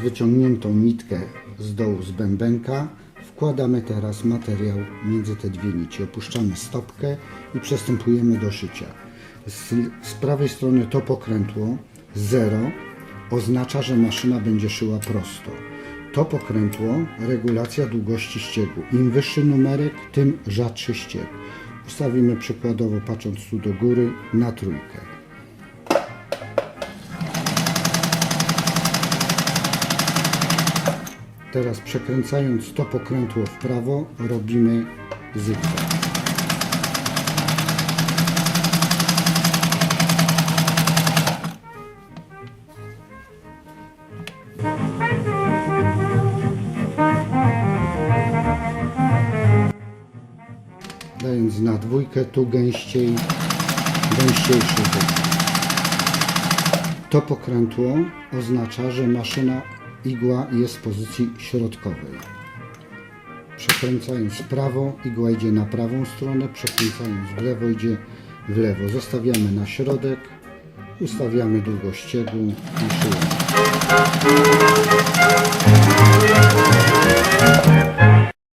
wyciągniętą nitkę z dołu z bębenka wkładamy teraz materiał między te dwie nici. Opuszczamy stopkę i przystępujemy do szycia. Z, z prawej strony to pokrętło 0 oznacza, że maszyna będzie szyła prosto. To pokrętło regulacja długości ściegu. Im wyższy numerek, tym rzadszy ścieg. Ustawimy przykładowo, patrząc tu do góry, na trójkę. Teraz przekręcając to pokrętło w prawo, robimy zygzak. Dając na dwójkę, tu gęściej, gęściejszy. To pokrętło oznacza, że maszyna igła jest w pozycji środkowej. Przekręcając w prawo, igła idzie na prawą stronę, przekręcając w lewo, idzie w lewo. Zostawiamy na środek, ustawiamy długość ściegu i szyjemy.